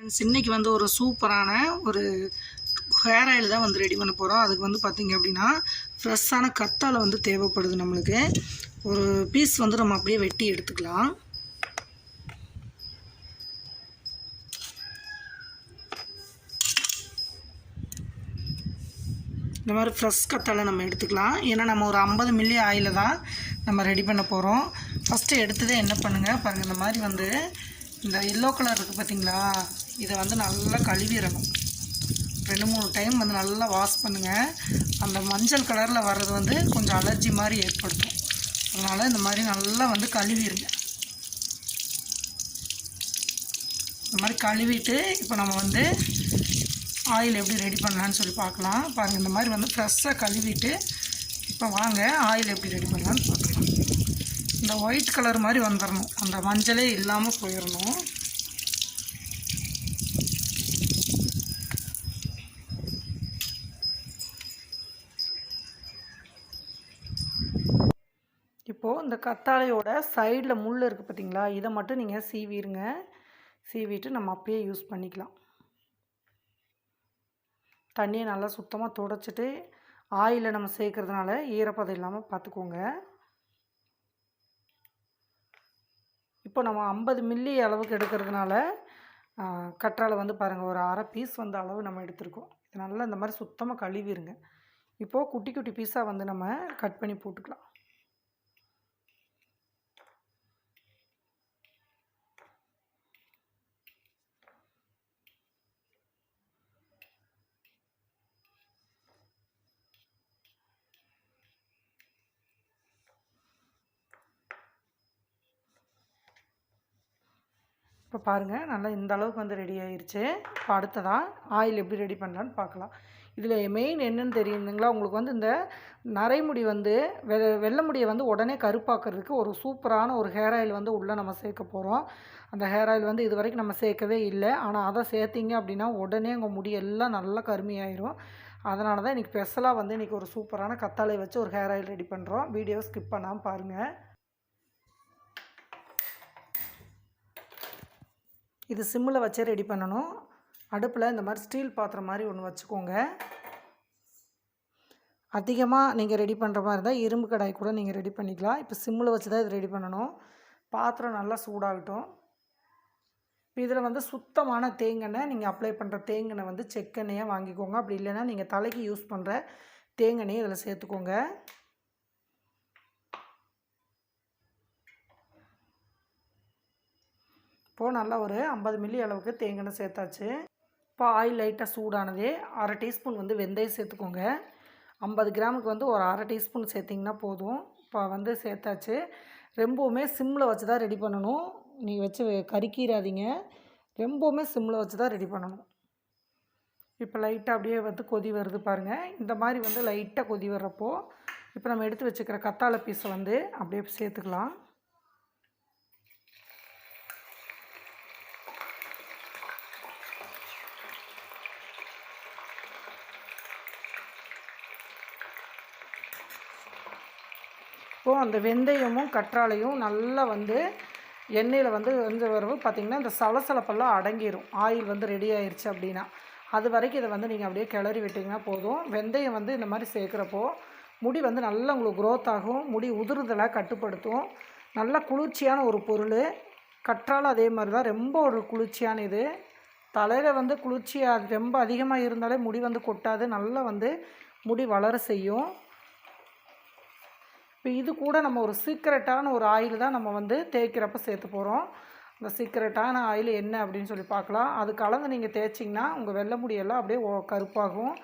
Friends இன்னைக்கு வந்து ஒரு சூப்பரான ஒரு ஹேர் ஆயில் தான் வந்து ரெடி பண்ண போகிறோம் அதுக்கு வந்து பார்த்திங்க அப்படின்னா ஃப்ரெஷ்ஷான கத்தாழை வந்து தேவைப்படுது நம்மளுக்கு. ஒரு பீஸ் வந்து நம்ம அப்படியே வெட்டி எடுத்துக்கலாம். இந்த மாதிரி ஃப்ரெஷ் கத்தாழை நம்ம எடுத்துக்கலாம். ஏன்னா நம்ம ஒரு ஐம்பது மில்லி ஆயில தான் நம்ம ரெடி பண்ண போகிறோம் ஃபஸ்ட்டு எடுத்ததே என்ன பண்ணுங்கள் பாருங்கள் இந்த மாதிரி வந்து இந்த எல்லோ கலர் இருக்குது பார்த்தீங்களா இதை வந்து நல்லா கழுவிடணும். ரெண்டு மூணு டைம் வந்து நல்லா வாஷ் பண்ணுங்கள் அந்த மஞ்சள் கலரில் வர்றது வந்து கொஞ்சம் அலர்ஜி மாதிரி ஏற்படுத்தும். அதனால் இந்த மாதிரி நல்லா வந்து கழுவிடுங்க. இந்த மாதிரி கழுவிட்டு இப்போ நம்ம வந்து ஆயில் எப்படி ரெடி பண்ணலான்னு சொல்லி பார்க்கலாம். பாருங்கள் இந்த மாதிரி வந்து ஃப்ரெஷ்ஷாக கழுவிட்டு இப்போ வாங்க ஆயில் எப்படி ரெடி பண்ணலான்னு பார்க்கலாம். இந்த ஒயிட் கலர் மாதிரி வந்துடணும் அந்த மஞ்சளே இல்லாமல் போயிடணும் இப்போது இந்த கத்தாழையோட சைடில் முள் இருக்குது பார்த்தீங்களா இதை மட்டும் நீங்கள் சீவிடுங்க சீவிட்டு நம்ம அப்படியே யூஸ் பண்ணிக்கலாம். தண்ணியை நல்லா சுத்தமாக துடைச்சிட்டு ஆயிலை நம்ம சேர்க்கறதுனால ஈரப்பதம் இல்லாமல் பார்த்துக்கோங்க இப்போ நம்ம ஐம்பது மில்லி அளவுக்கு எடுக்கிறதுனால கற்றாழை வந்து பாருங்கள் ஒரு அரை பீஸ் வந்து அளவு நம்ம எடுத்திருக்கோம். இது நல்லா இந்த மாதிரி சுத்தமாக கழுவிடுங்க இப்போது குட்டி குட்டி பீஸாக வந்து நம்ம கட் பண்ணி போட்டுக்கலாம். இப்போ பாருங்கள் நல்லா இந்த அளவுக்கு வந்து ரெடி ஆயிருச்சு. இப்போ அடுத்ததாக ஆயில் எப்படி ரெடி பண்ணலான்னு பார்க்கலாம். இதில் மெயின் என்னன்னு தெரியுதுங்களா? உங்களுக்கு வந்து இந்த நரைமுடி வந்து வெ வெள்ளை முடியை வந்து உடனே கருப்பாக்குறதுக்கு ஒரு சூப்பரான ஒரு ஹேர் ஆயில் வந்து உள்ளே நம்ம சேர்க்க போகிறோம் அந்த ஹேர் ஆயில் வந்து இது வரைக்கும் நம்ம சேர்க்கவே இல்லை. ஆனால் அதை சேர்த்திங்க அப்படின்னா உடனே உங்கள் முடி எல்லாம் நல்லா கருமையாயிரும். அதனால தான் இன்றைக்கி ஸ்பெஷலாக வந்து இன்றைக்கி ஒரு சூப்பரான கத்தாழை வச்சு ஒரு ஹேர் ஆயில் ரெடி பண்ணுறோம் வீடியோ ஸ்கிப் பண்ணாமல் பாருங்கள் இது சிம்மில் வச்சே ரெடி பண்ணணும். அடுப்பில் இந்த மாதிரி ஸ்டீல் பாத்திரம் மாதிரி ஒன்று வச்சுக்கோங்க. அதிகமாக நீங்கள் ரெடி பண்ணுற மாதிரி இருந்தால் இரும்பு கடாய் கூட நீங்கள் ரெடி பண்ணிக்கலாம். இப்போ சிம்மில் வச்சு தான் இது ரெடி பண்ணணும். பாத்திரம் நல்லா சூடாகட்டும். இப்போ இதில் வந்து சுத்தமான தேங்கெண்ணெய் நீங்கள் அப்ளை பண்ணுற தேங்கெண்ணெய் வந்து செக்கெண்ணெயாக வாங்கிக்கோங்க. அப்படி இல்லைன்னா நீங்கள் தலைக்கு யூஸ் பண்ணுற தேங்கெண்ணெயை இதில் சேர்த்துக்கோங்க. இப்போது நல்லா ஒரு ஐம்பது மில்லி அளவுக்கு தேங்காய் சேர்த்தாச்சு. இப்போ ஆயில் லைட்டாக சூடானதே. அரை டீஸ்பூன் வந்து வெந்தயம் சேர்த்துக்கோங்க. ஐம்பது கிராமுக்கு வந்து ஒரு அரை டீஸ்பூன் சேர்த்திங்கன்னா போதும். இப்போ வந்து சேர்த்தாச்சு. ரொம்பவுமே சிம்மில் வச்சு தான் ரெடி பண்ணணும். நீங்கள் வச்சு கருக்கிடாதீங்க ரொம்பவுமே சிம்மில் வச்சு தான் ரெடி பண்ணணும். இப்போ லைட்டாக அப்படியே வந்து கொதி வருது பாருங்கள் இந்த மாதிரி வந்து லைட்டாக கொதி வர்றப்போ இப்போ நம்ம எடுத்து வச்சுக்கிற கத்தாழை பீஸை வந்து அப்படியே சேர்த்துக்கலாம். இப்போது அந்த வெந்தயமும் கற்றாழையும் நல்லா வந்து எண்ணெயில் வந்து வந்து வரவு பார்த்திங்கன்னா இந்த சலசலப்பெல்லாம் அடங்கிடும் ஆயில் வந்து ரெடி ஆயிடுச்சு அப்படின்னா. அது வரைக்கும் இதை வந்து நீங்கள் அப்படியே கிளறி விட்டிங்கன்னா போதும். வெந்தயம் வந்து இந்த மாதிரி சேர்க்குறப்போ முடி வந்து நல்லா உங்களுக்கு க்ரோத் ஆகும். முடி உதிர்தலை கட்டுப்படுத்தும். நல்ல குளிர்ச்சியான ஒரு பொருள். கற்றாழை அதே மாதிரி தான். ரொம்ப ஒரு குளிர்ச்சியான இது. தலையில் வந்து குளிர்ச்சியாக ரொம்ப அதிகமாக இருந்தாலே முடி வந்து கொட்டாது. நல்லா வந்து முடி வளர செய்யும். இப்போ இது கூட நம்ம ஒரு சீக்ரெட்டான ஒரு ஆயில் தான் நம்ம வந்து தேய்க்கிறப்ப சேர்த்து போகிறோம் அந்த சீக்ரெட்டான ஆயில் என்ன அப்படின்னு சொல்லி பார்க்கலாம். அது கலந்து நீங்கள் தேய்ச்சிங்கன்னா உங்கள் வெள்ளை முடியெல்லாம் அப்படியே ஓ- கருப்பாகும்.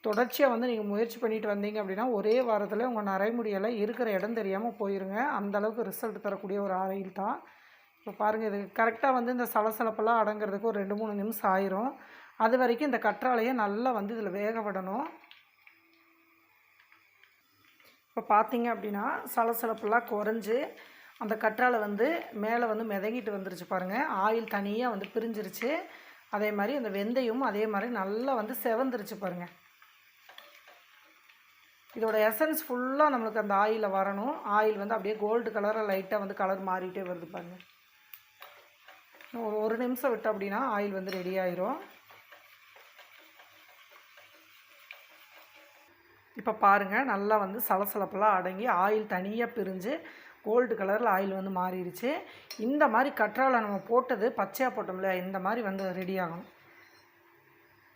தொடர்ச்சியாக வந்து நீங்கள் முயற்சி பண்ணிட்டு வந்தீங்க அப்படின்னா ஒரே வாரத்தில் உங்கள் நரைமுடியெல்லாம் இருக்கிற இடம் தெரியாமல் போயிருங்க. அந்தளவுக்கு ரிசல்ட் தரக்கூடிய ஒரு ஆயில் தான். இப்போ பாருங்கள் இது கரெக்டாக வந்து இந்த சலசலப்பெல்லாம் அடங்கிறதுக்கு ஒரு ரெண்டு மூணு நிமிஷம் ஆயிரும். அது வரைக்கும் இந்த கற்றாழையை நல்லா வந்து இதில் வேக விடணும். இப்போ பார்த்தீங்க அப்படின்னா சலசலப்பெல்லாம் குறைஞ்சி அந்த கற்றாழை வந்து மேலே வந்து மிதங்கிட்டு வந்துருச்சு பாருங்கள் ஆயில் தனியாக வந்து பிரிஞ்சிருச்சு. அதே மாதிரி அந்த வெந்தயம் அதே மாதிரி நல்லா வந்து செவந்துருச்சு பாருங்கள் இதோட எசன்ஸ் ஃபுல்லாக நம்மளுக்கு அந்த ஆயிலில் வரணும். ஆயில் வந்து அப்படியே கோல்டு கலராக லைட்டாக வந்து கலர் மாறிட்டே வருது பாருங்கள் ஒரு ஒரு நிமிஷம் விட்டு அப்படின்னா ஆயில் வந்து ரெடி ஆயிரும். இப்போ பாருங்கள் நல்லா வந்து சலசலப்பெல்லாம் அடங்கி ஆயில் தனியாக பிரிஞ்சு கோல்டு கலரில் ஆயில் வந்து மாறிடுச்சு இந்த மாதிரி கற்றாழை நம்ம போட்டது பச்சையாக போட்டோம்ல இந்த மாதிரி வந்து ரெடி ஆகணும்.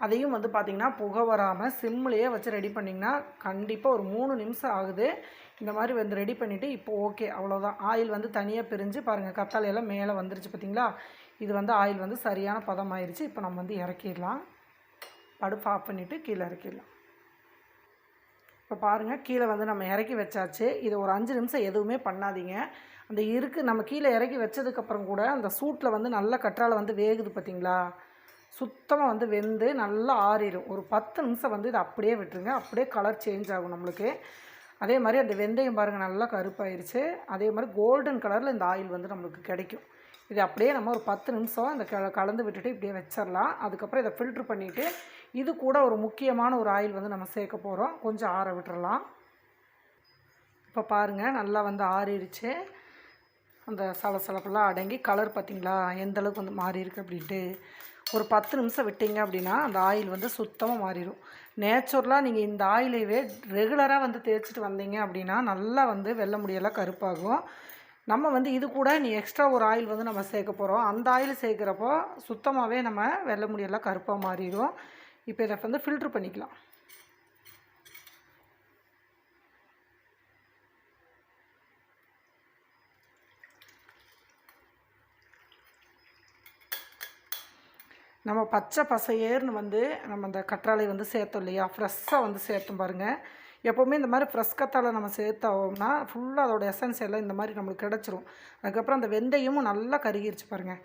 அதையும் வந்து பார்த்திங்கன்னா புகை வராமல் சிம்லேயே வச்சு ரெடி பண்ணிங்கன்னா கண்டிப்பாக ஒரு மூணு நிமிஷம் ஆகுது. இந்த மாதிரி வந்து ரெடி பண்ணிவிட்டு இப்போ ஓகே அவ்வளோதான் ஆயில் வந்து தனியாக பிரிஞ்சு பாருங்கள் கத்தாழையெல்லாம் மேலே வந்துருச்சு பார்த்தீங்களா இது வந்து ஆயில் வந்து சரியான பதம் ஆயிருச்சு இப்போ நம்ம வந்து இறக்கிடலாம். படுப்பு ஆஃப் பண்ணிவிட்டு கீழே இறக்கிடலாம். இப்போ பாருங்கள் கீழே வந்து நம்ம இறக்கி வச்சாச்சு. இதை ஒரு அஞ்சு நிமிஷம் எதுவுமே பண்ணாதீங்க. அந்த இருக்கு நம்ம கீழே இறக்கி வச்சதுக்கப்புறம் கூட அந்த சூட்டில் வந்து நல்ல கற்றாழை வந்து வேகுது பார்த்தீங்களா? சுத்தமாக வந்து வெந்து நல்லா ஆறிடும் ஒரு பத்து நிமிஷம் வந்து இதை அப்படியே விட்டுருங்க. அப்படியே கலர் சேஞ்ச் ஆகும் நம்மளுக்கு. அதே மாதிரி அந்த வெந்தயம் பாருங்கள் நல்லா கருப்பாயிருச்சு. அதே மாதிரி கோல்டன் கலரில் இந்த ஆயில் வந்து நம்மளுக்கு கிடைக்கும். இது அப்படியே நம்ம ஒரு பத்து நிமிஷம் இந்த க கலந்து விட்டுட்டு இப்படியே வச்சிடலாம் அதுக்கப்புறம் இதை ஃபில்ட்ரு பண்ணிவிட்டு இது கூட ஒரு முக்கியமான ஒரு ஆயில் வந்து நம்ம சேர்க்க போகிறோம் கொஞ்சம் ஆற விட்டுறலாம். இப்போ பாருங்கள் நல்லா வந்து ஆறிடுச்சு. அந்த சலசலப்பெல்லாம் அடங்கி கலர் பார்த்திங்களா எந்த அளவுக்கு வந்து மாறியிருக்கு அப்படின்ட்டு. ஒரு பத்து நிமிஷம் விட்டீங்க அப்படின்னா அந்த ஆயில் வந்து சுத்தமாக மாறிடும். நேச்சுரலாக நீங்கள் இந்த ஆயிலையவே ரெகுலராக வந்து தேய்ச்சிட்டு வந்தீங்க அப்படின்னா நல்லா வந்து வெள்ளை முடியெல்லாம் கருப்பாகும். நம்ம வந்து இது கூட நீ எக்ஸ்ட்ரா ஒரு ஆயில் வந்து நம்ம சேர்க்க போகிறோம் அந்த ஆயில் சேர்க்குறப்போ சுத்தமாகவே நம்ம வெள்ளை முடியெல்லாம் கருப்பாக மாறிடும். இப்போ இதை வந்து ஃபில்ட்ரு பண்ணிக்கலாம். நம்ம பச்சை பசையேர்னு வந்து நம்ம அந்த கற்றாழை வந்து சேர்த்தோம் இல்லையா? ஃப்ரெஷ்ஷாக வந்து சேர்த்தோம் பாருங்கள் எப்போவுமே இந்த மாதிரி ஃப்ரெஷ் கத்தாழை நம்ம சேர்த்தோம்னா ஃபுல்லாக அதோடய எசன்ஸ் எல்லாம் இந்த மாதிரி நம்மளுக்கு கிடச்சிரும். அதுக்கப்புறம் அந்த வெந்தயமும் நல்லா கருகிருச்சு பாருங்கள்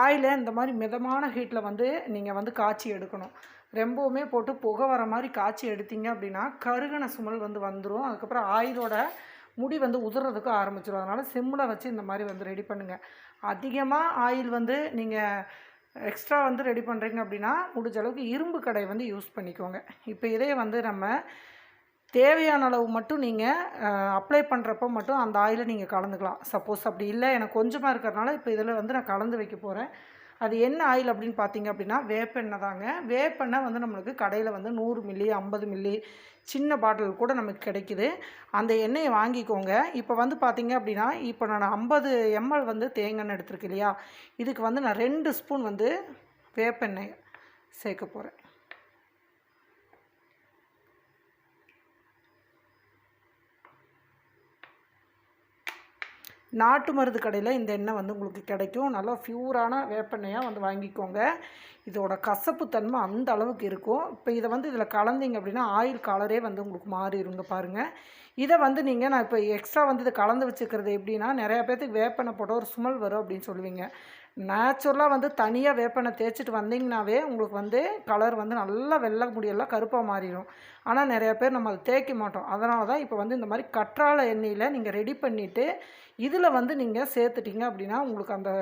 ஆயிலை இந்த மாதிரி மிதமான ஹீட்டில் வந்து நீங்கள் வந்து காய்ச்சி எடுக்கணும். ரொம்பவுமே போட்டு புகை வர மாதிரி காய்ச்சி எடுத்தீங்க அப்படின்னா கருகின சுமல் வந்து வந்துடும் அதுக்கப்புறம் ஆயிலோட முடி வந்து உதுறதுக்கு ஆரம்பிச்சிடும் அதனால் சிம்மில் வச்சு இந்த மாதிரி வந்து ரெடி பண்ணுங்கள் அதிகமாக ஆயில் வந்து நீங்கள் எக்ஸ்ட்ரா வந்து ரெடி பண்ணுறீங்க அப்படின்னா முடிஞ்ச அளவுக்கு இரும்பு கடை வந்து யூஸ் பண்ணிக்கோங்க. இப்போ இதே வந்து நம்ம தேவையான அளவு மட்டும் நீங்கள் அப்ளை பண்ணுறப்போ மட்டும் அந்த ஆயிலை நீங்கள் கலந்துக்கலாம். சப்போஸ் அப்படி இல்லை எனக்கு கொஞ்சமாக இருக்கிறனால இப்போ இதில் வந்து நான் கலந்து வைக்க போகிறேன் அது என்ன ஆயில் அப்படின்னு பார்த்தீங்க அப்படின்னா வேப்பெண்ணெய் தாங்க. வேப்பெண்ணெய் வந்து நம்மளுக்கு கடையில் வந்து நூறு மில்லி ஐம்பது மில்லி சின்ன பாட்டில் கூட நமக்கு கிடைக்குது. அந்த எண்ணெயை வாங்கிக்கோங்க. இப்போ வந்து பார்த்தீங்க அப்படின்னா இப்போ நான் ஐம்பது எம்எல் வந்து தேங்காய் எடுத்துருக்கு இல்லையா? இதுக்கு வந்து நான் ரெண்டு ஸ்பூன் வந்து வேப்பெண்ணெய் சேர்க்க போகிறேன் நாட்டு மருந்து கடையில் இந்த எண்ணெய் வந்து உங்களுக்கு கிடைக்கும். நல்லா ஃப்யூரான வேப்பெண்ணெயாக வந்து வாங்கிக்கோங்க. இதோட கசப்பு தன்மை அந்த அளவுக்கு இருக்கும். இப்போ இதை வந்து இதில் கலந்தீங்க அப்படின்னா ஆயில் கலரே வந்து உங்களுக்கு மாறிடுங்க பாருங்கள் இதை வந்து நீங்கள் நான் இப்போ எக்ஸ்ட்ரா வந்து இது கலந்து வச்சுக்கிறது எப்படின்னா நிறையா பேர்த்துக்கு வேப்பனை போட்டால் ஒரு ஸ்மெல் வரும் அப்படின்னு சொல்லுவீங்க. நேச்சுரலாக வந்து தனியாக வேப்பனை தேய்ச்சிட்டு வந்தீங்கனாவே உங்களுக்கு வந்து கலர் வந்து நல்லா வெள்ளை முடியெல்லாம் கருப்பாக மாறிடும். ஆனால் நிறையா பேர் நம்ம அதை தேய்க்க மாட்டோம். அதனால தான் இப்போ வந்து இந்த மாதிரி கற்றாழை எண்ணெயில் நீங்கள் ரெடி பண்ணிவிட்டு இதில் வந்து நீங்கள் சேர்த்துட்டீங்க அப்படின்னா உங்களுக்கு அந்த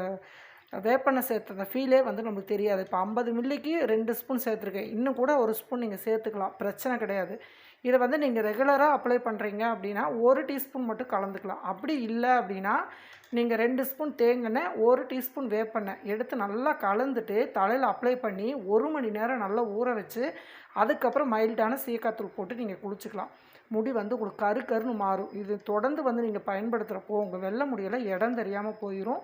வேப்பனை சேர்த்த அந்த ஃபீலே வந்து நமக்கு தெரியாது. இப்போ ஐம்பது மில்லிக்கு ரெண்டு ஸ்பூன் சேர்த்துருக்கேன். இன்னும் கூட ஒரு ஸ்பூன் நீங்கள் சேர்த்துக்கலாம். பிரச்சனை கிடையாது. இதை வந்து நீங்கள் ரெகுலராக அப்ளை பண்ணுறீங்க அப்படின்னா ஒரு டீஸ்பூன் மட்டும் கலந்துக்கலாம். அப்படி இல்லை அப்படின்னா நீங்கள் ரெண்டு ஸ்பூன் தேங்கெண்ணெய் ஒரு டீஸ்பூன் வேப்பெண்ணெய் எடுத்து நல்லா கலந்துட்டு தலையில் அப்ளை பண்ணி ஒரு மணி நேரம் நல்லா ஊற வச்சு அதுக்கப்புறம் மைல்டான சீக்காத்தூள் போட்டு நீங்கள் குளிச்சுக்கலாம். முடி வந்து உங்களுக்கு கரு கருன்னு மாறும். இது தொடர்ந்து வந்து நீங்கள் பயன்படுத்துகிறப்போ உங்கள் வெள்ளை முடியெல்லாம் இடம் தெரியாமல் போயிடும்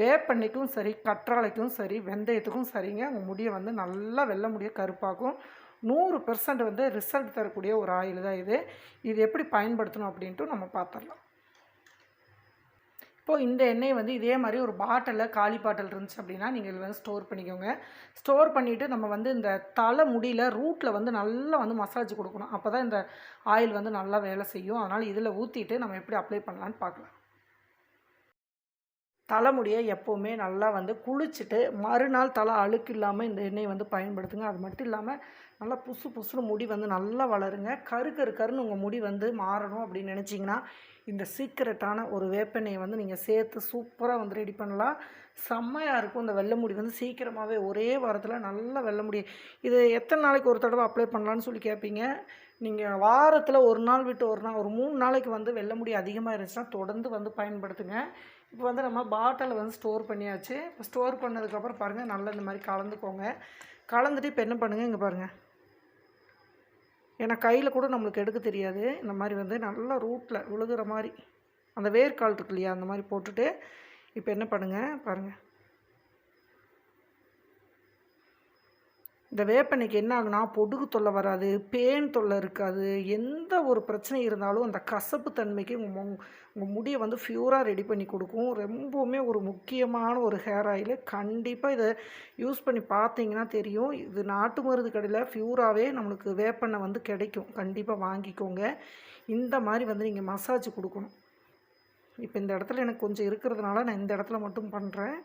வேப்பெண்ணெய்க்கும் சரி கற்றாழைக்கும் சரி வெந்தயத்துக்கும் சரிங்க. உங்கள் முடியை வந்து நல்லா வெள்ளை முடியை கருப்பாக்கும். நூறு பெர்சன்ட் வந்து ரிசல்ட் தரக்கூடிய ஒரு ஆயில் தான் இது. இது எப்படி பயன்படுத்தணும் அப்படின்ட்டு நம்ம பார்த்துடலாம் இப்போது இந்த எண்ணெய் வந்து இதே மாதிரி ஒரு பாட்டிலில் காலி பாட்டில் இருந்துச்சு அப்படின்னா நீங்கள் இதில் வந்து ஸ்டோர் பண்ணிக்கோங்க. ஸ்டோர் பண்ணிவிட்டு நம்ம வந்து இந்த தலை முடியில் ரூட்டில் வந்து நல்லா வந்து மசாஜ் கொடுக்கணும். அப்போ தான் இந்த ஆயில் வந்து நல்லா வேலை செய்யும். அதனால் இதில் ஊற்றிட்டு நம்ம எப்படி அப்ளை பண்ணலான்னு பார்க்கலாம் தலைமுடியை எப்போவுமே நல்லா வந்து குளிச்சுட்டு மறுநாள் தலை அழுக்கு இல்லாமல் இந்த எண்ணெயை வந்து பயன்படுத்துங்க. அது மட்டும் இல்லாமல் நல்லா புசு புசுன்னு முடி வந்து நல்லா வளருங்க. கரு கரு கருன்னு உங்கள் முடி வந்து மாறணும் அப்படின்னு நினச்சிங்கன்னா இந்த சீக்கிரட்டான ஒரு வேப்பெண்ணெயை வந்து நீங்கள் சேர்த்து சூப்பராக வந்து ரெடி பண்ணலாம். செம்மையாக இருக்கும் இந்த வெள்ளை முடி வந்து சீக்கிரமாகவே ஒரே வாரத்தில் நல்லா வெள்ளை முடி. இது எத்தனை நாளைக்கு ஒரு தடவை அப்ளை பண்ணலான்னு சொல்லி கேட்பீங்க நீங்கள் வாரத்தில் ஒரு நாள் விட்டு ஒரு நாள் ஒரு மூணு நாளைக்கு வந்து வெள்ளை முடி அதிகமாக இருந்துச்சுன்னா தொடர்ந்து வந்து பயன்படுத்துங்க. இப்போ வந்து நம்ம பாட்டில் வந்து ஸ்டோர் பண்ணியாச்சு. இப்போ ஸ்டோர் பண்ணதுக்கப்புறம் பாருங்கள் நல்லா இந்த மாதிரி கலந்துக்கோங்க. கலந்துட்டு இப்போ என்ன பண்ணுங்கள் இங்கே பாருங்கள் ஏன்னா கையில் கூட நம்மளுக்கு எடுக்க தெரியாது. இந்த மாதிரி வந்து நல்லா ரூட்டில் விழுகிற மாதிரி. அந்த வேர்க்கால் இருக்கு இல்லையா அந்த மாதிரி போட்டுட்டு இப்போ என்ன பண்ணுங்கள் பாருங்கள் இந்த வேப்பெண்ணெய்க்கு என்ன ஆகுனா பொடுகு தொல்லை வராது பேன் தொல்லை இருக்காது. எந்த ஒரு பிரச்சனை இருந்தாலும் அந்த கசப்பு தன்மைக்கு உங்கள் உங்கள் முடியை வந்து ஃப்யூராக ரெடி பண்ணி கொடுக்கும். ரொம்பவுமே ஒரு முக்கியமான ஒரு ஹேர் ஆயில் கண்டிப்பாக இதை யூஸ் பண்ணி பார்த்தீங்கன்னா தெரியும். இது நாட்டு மருந்து கடையில் ஃப்யூராகவே நம்மளுக்கு வேப்பெண்ணெய் வந்து கிடைக்கும். கண்டிப்பாக வாங்கிக்கோங்க. இந்த மாதிரி வந்து நீங்கள் மசாஜ் கொடுக்கணும். இப்போ இந்த இடத்துல எனக்கு கொஞ்சம் இருக்கிறதுனால நான் இந்த இடத்துல மட்டும் பண்ணுறேன்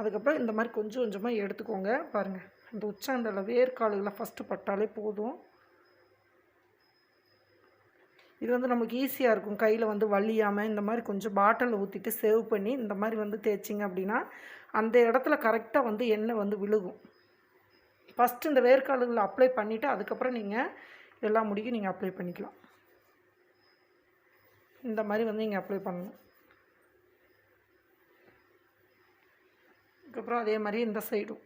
அதுக்கப்புறம் இந்த மாதிரி கொஞ்சம் கொஞ்சமாக எடுத்துக்கோங்க. பாருங்கள் இந்த உச்சாந்தல வேர்க்காலுகளை ஃபஸ்ட்டு பட்டாலே போதும். இது வந்து நமக்கு ஈஸியாக இருக்கும். கையில் வந்து வலியாமல் இந்த மாதிரி கொஞ்சம் பாட்டிலில் ஊற்றிட்டு சேவ் பண்ணி இந்த மாதிரி வந்து தேய்ச்சிங்க அப்படின்னா அந்த இடத்துல கரெக்டாக வந்து எண்ணெய் வந்து விழுகும். ஃபஸ்ட்டு இந்த வேர்க்காலுகளை அப்ளை பண்ணிவிட்டு அதுக்கப்புறம் நீங்கள் எல்லா முடிக்கும் நீங்கள் அப்ளை பண்ணிக்கலாம். இந்த மாதிரி வந்து நீங்கள் அப்ளை பண்ணணும். அதுக்கப்புறம் அதே மாதிரி இந்த சைடும்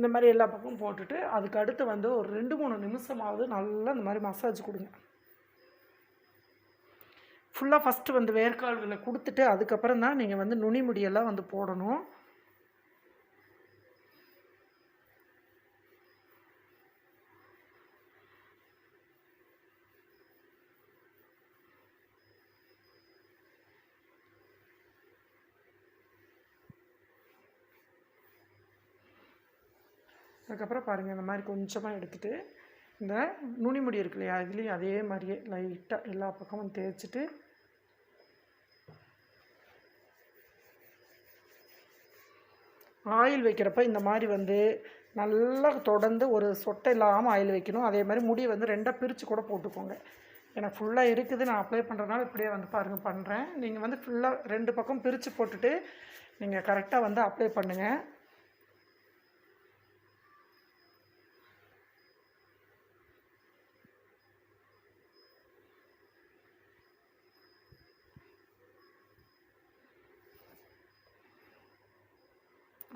இந்த மாதிரி எல்லா பக்கமும் போட்டுட்டு அதுக்கு அடுத்து வந்து ஒரு ரெண்டு மூணு நிமிஷமாவது நல்லா இந்த மாதிரி மசாஜ் கொடுங்க. ஃபுல்லாக ஃபஸ்ட்டு வந்து வேர்க்கால்களை கொடுத்துட்டு அதுக்கப்புறம் தான் நீங்கள் வந்து நுனி முடியெல்லாம் வந்து போடணும். அதுக்கப்புறம் பாருங்கள் இந்த மாதிரி கொஞ்சமாக எடுத்துகிட்டு இந்த நுனி முடி இருக்கு இல்லையா அதுலேயும் அதே மாதிரியே லைட்டாக எல்லா பக்கமும் தேய்ச்சிட்டு ஆயில் வைக்கிறப்ப இந்த மாதிரி வந்து நல்லா தொடர்ந்து ஒரு சொட்டை இல்லாமல் ஆயில் வைக்கணும். அதே மாதிரி முடியை வந்து ரெண்டாக பிரித்து கூட போட்டுக்கோங்க. எனக்கு ஃபுல்லாக இருக்குது நான் அப்ளை பண்ணுறதுனால இப்படியே வந்து பாருங்கள் பண்ணுறேன் நீங்கள் வந்து ஃபுல்லாக ரெண்டு பக்கம் பிரித்து போட்டுட்டு நீங்கள் கரெக்டாக வந்து அப்ளை பண்ணுங்கள்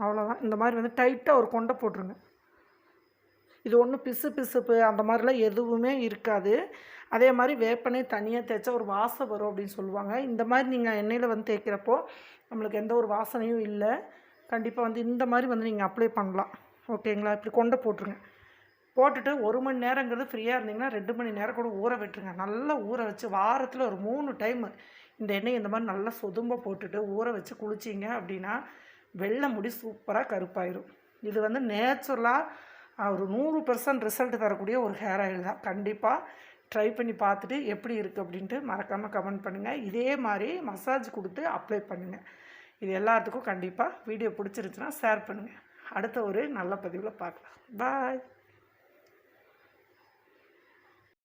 அவ்வளோதான் இந்த மாதிரி வந்து டைட்டாக ஒரு கொண்டை போட்டுருங்க. இது ஒன்றும் பிசு பிசுப்பு அந்த மாதிரிலாம் எதுவுமே இருக்காது. அதே மாதிரி வேப்பனே தனியாக தேய்ச்சா ஒரு வாசம் வரும் அப்படின்னு சொல்லுவாங்க. இந்த மாதிரி நீங்கள் எண்ணெயில் வந்து தேய்க்கிறப்போ நம்மளுக்கு எந்த ஒரு வாசனையும் இல்லை. கண்டிப்பாக வந்து இந்த மாதிரி வந்து நீங்கள் அப்ளை பண்ணலாம். ஓகேங்களா இப்படி கொண்டை போட்டுருங்க. போட்டுட்டு ஒரு மணி நேரங்கிறது ஃப்ரீயாக இருந்தீங்கன்னா ரெண்டு மணி நேரம் கூட ஊற விட்டுருங்க. நல்லா ஊற வச்சு வாரத்தில் ஒரு மூணு டைமு இந்த எண்ணெய் இந்த மாதிரி நல்லா சொதும்ப போட்டுட்டு ஊற வச்சு குளிச்சிங்க அப்படின்னா வெள்ளை முடி சூப்பராக கருப்பாயிரும். இது வந்து நேச்சுரலாக ஒரு நூறு பர்சன்ட் ரிசல்ட் தரக்கூடிய ஒரு ஹேர் ஆயில் தான். கண்டிப்பாக ட்ரை பண்ணி பார்த்துட்டு எப்படி இருக்குது அப்படின்ட்டு மறக்காமல் கமெண்ட் பண்ணுங்கள் இதே மாதிரி மசாஜ் கொடுத்து அப்ளை பண்ணுங்கள் இது எல்லாத்துக்கும் கண்டிப்பாக வீடியோ பிடிச்சிருச்சுன்னா ஷேர் பண்ணுங்கள் அடுத்த ஒரு நல்ல பதிவில் பார்க்கலாம். பாய்